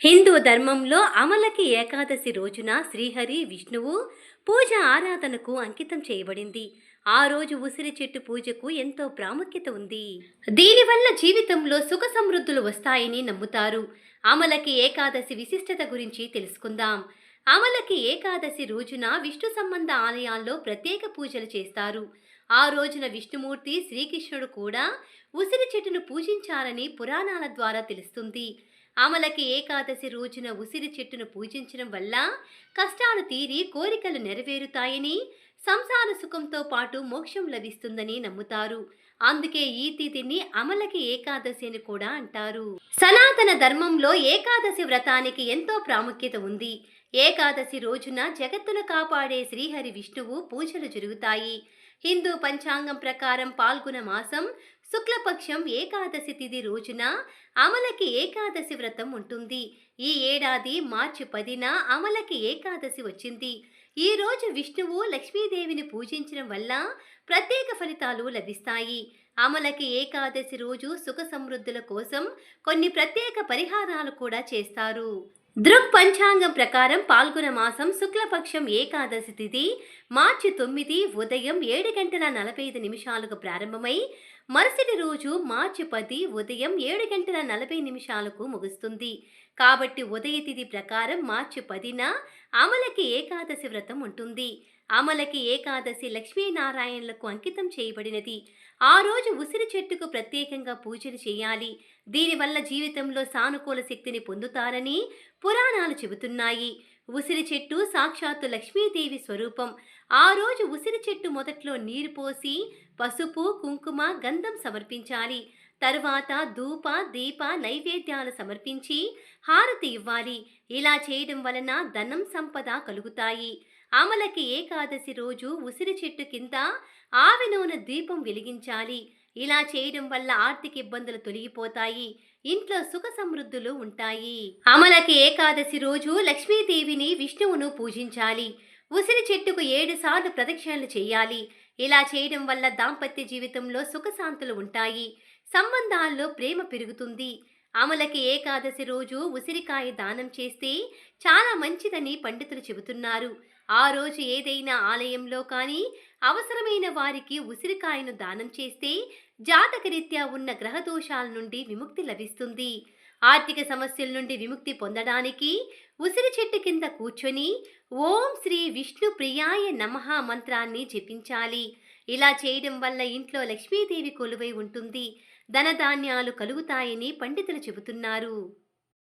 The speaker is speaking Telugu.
హిందూ ధర్మంలో అమలకి ఏకాదశి రోజున శ్రీహరి విష్ణువు పూజ ఆరాధనకు అంకితం చేయబడింది. ఆ రోజు ఉసిరి చెట్టు పూజకు ఎంతో ప్రాముఖ్యత ఉంది. దీనివల్ల జీవితంలో సుఖ సమృద్ధులు వస్తాయని నమ్ముతారు. అమలకి ఏకాదశి విశిష్టత గురించి తెలుసుకుందాం. అమలకి ఏకాదశి రోజున విష్ణు సంబంధ ఆలయాల్లో ప్రత్యేక పూజలు చేస్తారు. ఆ రోజున విష్ణుమూర్తి శ్రీకృష్ణుడు కూడా ఉసిరి చెట్టును పూజించారని పురాణాల ద్వారా తెలుస్తుంది. అమలకి ఏకాదశి రోజున ఉసిరి చెట్టును పూజించడం వల్ల కష్టాలు తీరి కోరికలు నెరవేరుతాయని సంసార సుఖంతో పాటు మోక్షం లభిస్తుందని నమ్ముతారు. అందుకే ఈ తిథిని అమలకి ఏకాదశి అని కూడా అంటారు. సనాతన ధర్మంలో ఏకాదశి వ్రతానికి ఎంతో ప్రాముఖ్యత ఉంది. ఏకాదశి రోజున జగత్తును కాపాడే శ్రీహరి విష్ణువు పూజలు జరుగుతాయి. హిందూ పంచాంగం ప్రకారం పాల్గొన మాసం శుక్లపక్షం ఏకాదశి తిథి రోజున అమలకి ఏకాదశి వ్రతం ఉంటుంది. ఈ ఏడాది మార్చి పదిన అమలకి ఏకాదశి వచ్చింది. ఈ రోజు విష్ణువు లక్ష్మీదేవిని పూజించడం వల్ల ప్రత్యేక ఫలితాలు లభిస్తాయి. అమలకి ఏకాదశి రోజు సుఖ సమృద్ధుల కోసం కొన్ని ప్రత్యేక పరిహారాలు కూడా చేస్తారు. దృక్ పంచాంగం ప్రకారం పాల్గొన మాసం శుక్లపక్షం ఏకాదశి తిథి మార్చి తొమ్మిది ఉదయం ఏడు గంటల నలభై ఐదు నిమిషాలకు ప్రారంభమై మరుసటి రోజు మార్చి పది ఉదయం ఏడు గంటల నలభై నిమిషాలకు ముగుస్తుంది. కాబట్టి ఉదయ తిథి ప్రకారం మార్చి పదిన అమలకి ఏకాదశి వ్రతం ఉంటుంది. అమలకి ఏకాదశి లక్ష్మీనారాయణలకు అంకితం చేయబడినది. ఆ రోజు ఉసిరి చెట్టుకు ప్రత్యేకంగా పూజలు చేయాలి. దీనివల్ల జీవితంలో సానుకూల శక్తిని పొందుతారని పురాణాలు చెబుతున్నాయి. ఉసిరి చెట్టు సాక్షాత్తు లక్ష్మీదేవి స్వరూపం. ఆ రోజు ఉసిరి చెట్టు మొదట్లో నీరు పోసి పసుపు కుంకుమ గంధం సమర్పించాలి. తరువాత ధూప దీప నైవేద్యాలు సమర్పించి హారతి ఇవ్వాలి. ఇలా చేయడం వలన ధనం సంపద కలుగుతాయి. అమలకి ఏకాదశి రోజు ఉసిరి చెట్టు కింద ఆవి నూనె దీపం వెలిగించాలి. ఇలా చేయడం వల్ల ఆర్థిక ఇబ్బందులు తొలగిపోతాయి. ఇంట్లో సుఖ సమృద్ధులు ఉంటాయి. అమలకి ఏకాదశి రోజు లక్ష్మీదేవిని విష్ణువును పూజించాలి. ఉసిరి చెట్టుకు ఏడు సార్లు ప్రదక్షిణలు చేయాలి. ఇలా చేయడం వల్ల దాంపత్య జీవితంలో సుఖశాంతులు ఉంటాయి. సంబంధాల్లో ప్రేమ పెరుగుతుంది. అమలకి ఏకాదశి రోజు ఉసిరికాయ దానం చేస్తే చాలా మంచిదని పండితులు చెబుతున్నారు. ఆ రోజు ఏదైనా ఆలయంలో కానీ అవసరమైన వారికి ఉసిరికాయను దానం చేస్తే జాతకరీత్యా ఉన్న గ్రహ దోషాల నుండి విముక్తి లభిస్తుంది. ఆర్థిక సమస్యల నుండి విముక్తి పొందడానికి ఉసిరి చెట్టు కింద కూర్చొని ఓం శ్రీ విష్ణు ప్రియాయ నమః మంత్రాన్ని జపించాలి. ఇలా చేయడం వల్ల ఇంట్లో లక్ష్మీదేవి కొలువై ఉంటుంది. ధనధాన్యాలు కలుగుతాయని పండితులు చెబుతున్నారు.